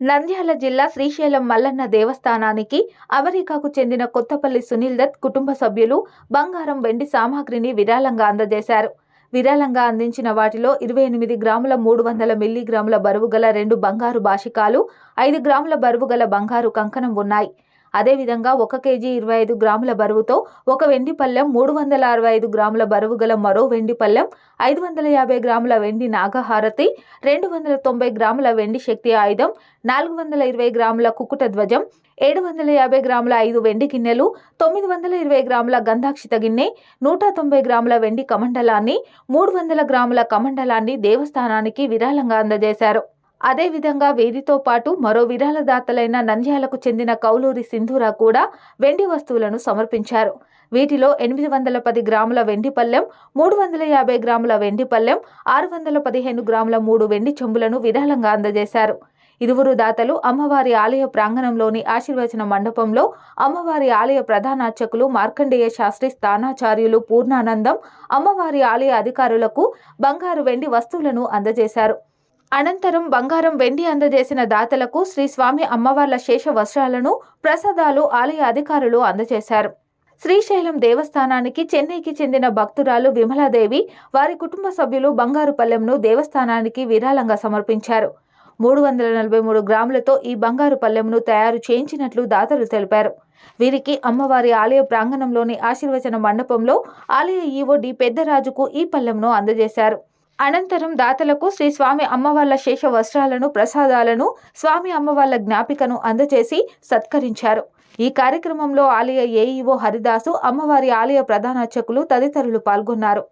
నంద్యాల జిల్లా శ్రీశైలం మల్లన్న దేవస్థానానికి అమెరికాకు చెందిన కొత్తపల్లి సునీల్ దత్ కుటుంబ సభ్యులు బంగారం వెండి సామాగ్రిని విరాళంగా అందజేశారు. విరాళంగా అందించిన వాటిలో ఇరవై ఎనిమిది గ్రాముల మూడు వందల మిల్లీగ్రాముల బరువు గల రెండు బంగారు బాషికాలు ఐదు గ్రాముల బరువు గల బంగారు కంకణం ఉన్నాయి. అదేవిధంగా ఒక కేజీ ఇరవై ఐదు గ్రాముల బరువుతో ఒక వెండి పళ్ళెం మూడు వందల అరవై ఐదు గ్రాముల బరువు గల మరో వెండి పళ్ళెం ఐదు వందల యాభై గ్రాముల వెండి నాగహారతి రెండు వందల తొంభై గ్రాముల వెండి శక్తి ఆయుధం నాలుగు వందల ఇరవై గ్రాముల కుకుట ధ్వజం ఏడు వందల యాభై గ్రాముల ఐదు వెండి గిన్నెలు తొమ్మిది వందల ఇరవై గ్రాముల గంధాక్షిత గిన్నె నూట తొంభై గ్రాముల వెండి కమండలాన్ని మూడు వందల గ్రాముల కమండలాన్ని దేవస్థానానికి విరాళంగా అందజేశారు. అదేవిధంగా వేదితో పాటు మరో విరాళదాతలైన నంద్యాలకు చెందిన కౌలూరి సింధూర కూడా వెండి వస్తువులను సమర్పించారు. వీటిలో ఎనిమిది వందల పది గ్రాముల వెండి పల్లెం మూడు వందల యాభై గ్రాముల వెండి పల్లెం ఆరు వందల పదిహేను గ్రాముల మూడు వెండి చెంబులను విరాళంగా అందజేశారు. ఇరువురు దాతలు అమ్మవారి ఆలయ ప్రాంగణంలోని ఆశీర్వచన మండపంలో అమ్మవారి ఆలయ ప్రధానార్చకులు మార్కండేయ శాస్త్రి స్థానాచార్యులు పూర్ణానందం అమ్మవారి ఆలయ అధికారులకు బంగారు వెండి వస్తువులను అందజేశారు. అనంతరం బంగారం వెండి అందజేసిన దాతలకు శ్రీ స్వామి అమ్మవార్ల శేష వస్త్రాలను ప్రసాదాలు ఆలయ అధికారులు అందజేశారు. శ్రీశైలం దేవస్థానానికి చెన్నైకి చెందిన భక్తురాలు విమలాదేవి వారి కుటుంబ సభ్యులు బంగారు పల్లెంను దేవస్థానానికి విరాళంగా సమర్పించారు. మూడు వందల నలభై మూడు గ్రాములతో ఈ బంగారు పల్లెమును తయారు చేయించినట్లు దాతలు తెలిపారు. వీరికి అమ్మవారి ఆలయ ప్రాంగణంలోని ఆశీర్వచన మండపంలో ఆలయ ఈవో డి పెద్దరాజుకు ఈ పల్లెంను అందజేశారు. అనంతరం దాతలకు శ్రీ స్వామి అమ్మవార్ల శేష వస్త్రాలను ప్రసాదాలను స్వామి అమ్మవార్ల జ్ఞాపికను అందజేసి సత్కరించారు. ఈ కార్యక్రమంలో ఆలయ ఏఈఓ హరిదాసు అమ్మవారి ఆలయ ప్రధానార్చకులు తదితరులు పాల్గొన్నారు.